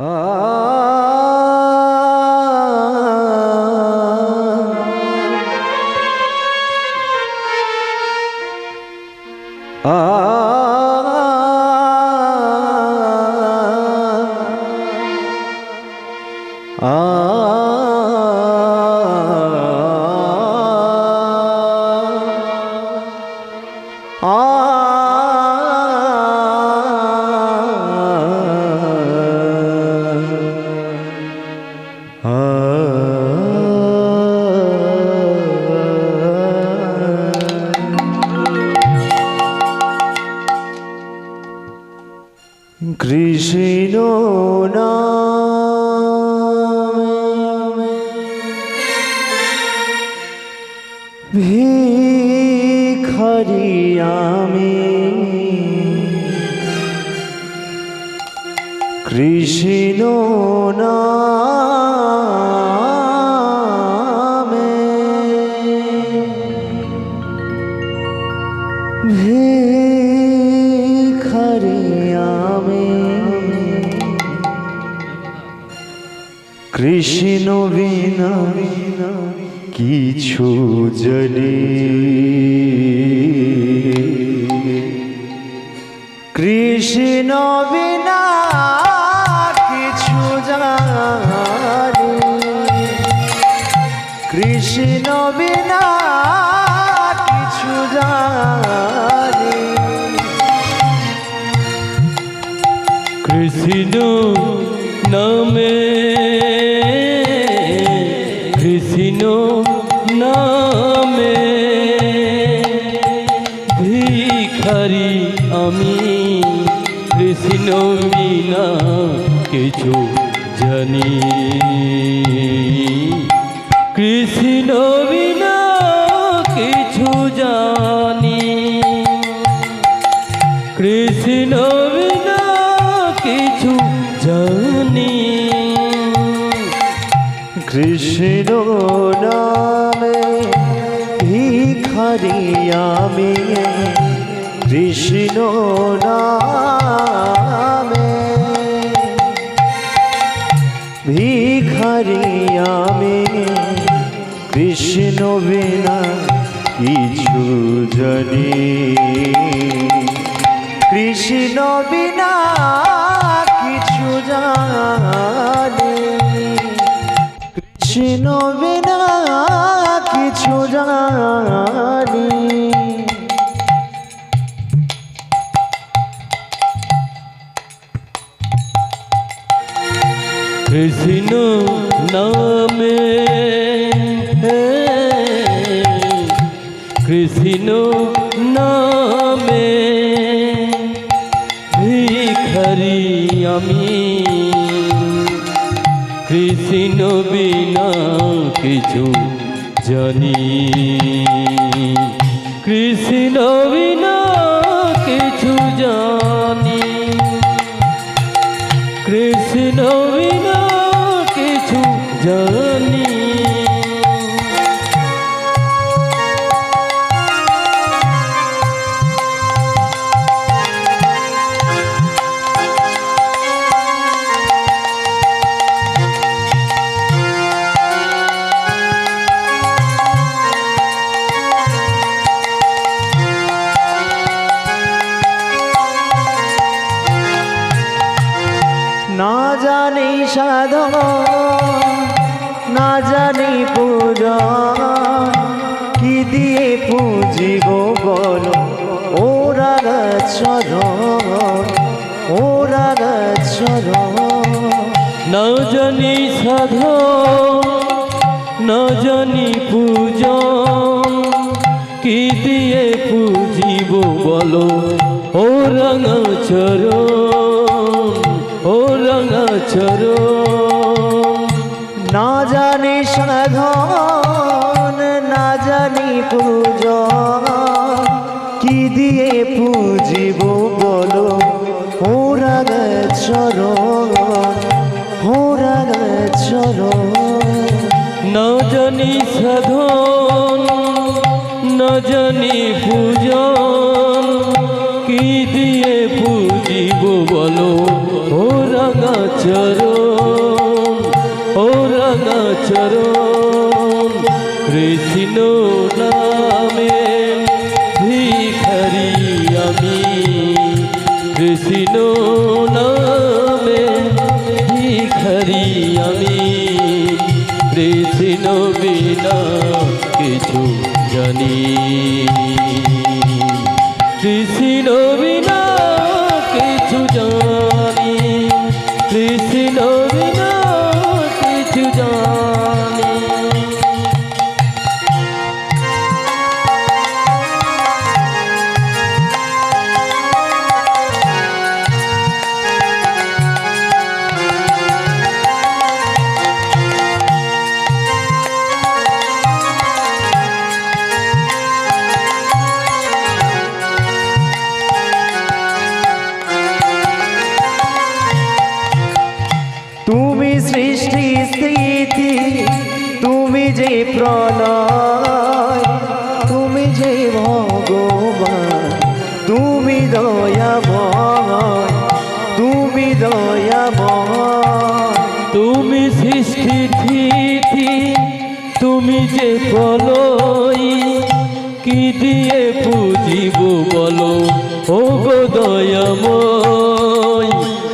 Ah. ah. ah. Krishna নামে ভিখারি আমি। কৃষ্ণ নামে ভিখারি কৃষ্ণ বিনা কিছু জনি ভিখারি আমি কৃষ্ণ বিনা কিছু জানি। কৃষ্ণ বিনা কিছু জানি। কৃষ্ণ বিনা কিছু জানি। কৃষ্ণ নামে ভিখারি আমি। কৃষ্ণ নামে ভিখারি আমি কৃষ্ণ বিনা কিছু জানি। কৃষ্ণ বিনা কৃষ্ণ নামে ভিখারি আমি। কৃষ্ণ বিনা কিছু জানি। কৃষ্ণ বিনা কিছু জানি। কৃষ্ণ বিনা কিছু জানি। জানি পূজা, কি দিয়ে পুজিব বল? ওরা চরণ ওরা চরণ না সাধ সাধন না জানি পূজা, কি দিয়ে পুজিব বলো? ও রাঙা চরণ ও রাঙা সাধন না জানি পূজা কি দিয়ে পুজিব বলো? ওরা চরণ ওরা চরণ। না জানি সাধন, না জানি পূজন। কি দিয়ে পুজিব বলো? ও রাঙা চরণ ও রাঙা চরণ। কৃষ্ণ নামে ভিখারি আমি। কৃষ্ণ নামে ভিখারি আমি। কৃষ্ণ বিনা কিছু জানি। কৃষ্ণ বিনা কিছু জানি। স্থিতি তুমি যে প্রলয়, তুমি যে ভগবান, তুমি দয়াময় তুমি দয়াময় তুমি সৃষ্টি থিতি তুমি যে প্রলয়, কি দিয়ে পুজিব বলো? ও গো দয়াময়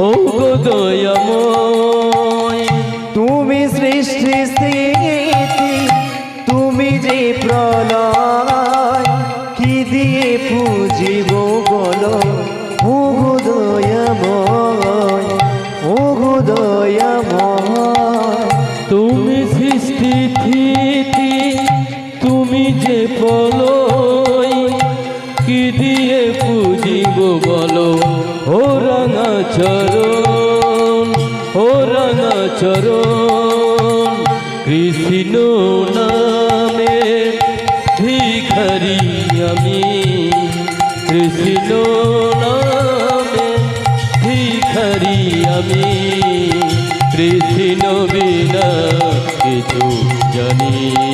ও গো দয়াময়। তুমি সৃষ্টি স্থিতি তুমি যে প্রলয়, কি দিয়ে পুজিব বলো? ও গো দয়াময় ও গো দয়াময় তুমি সৃষ্টি থিতি তুমি যে প্রলয়, কি দিয়ে পুজিব বলো? ও রাঙা চরণ ও রাঙা চরণ কৃষ্ণ নামে ভিখারি আমি। কৃষ্ণ নামে ভিখারি আমি। কৃষ্ণ বিনা কিছু জানি।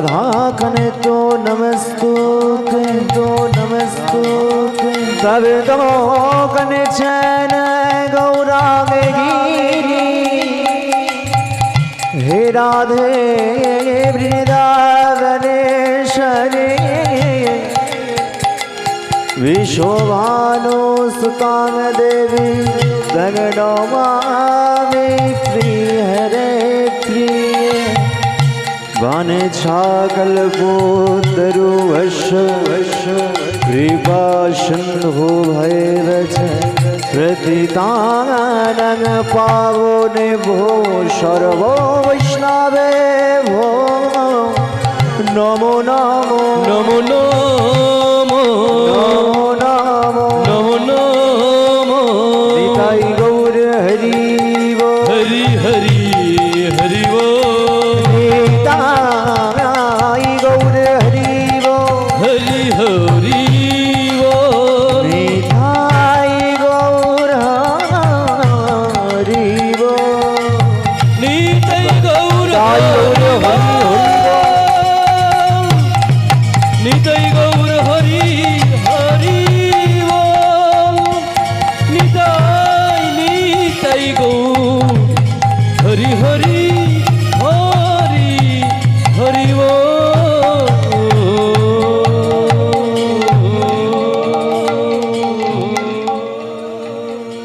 राधाखनितो नमस्तु तो नमस्तु। तवितमो तो कनिचन गौरागीनि हे राधे वृन्दावनेश्वरे विशोभानो सुतां देवी। गगनोमामि वाने छाकल्पोतरु वश वश कृपासिन्धो भैरच प्रतितानन पावो निभो सर्वो वैष्णवे भो नमो नमो नमो नमो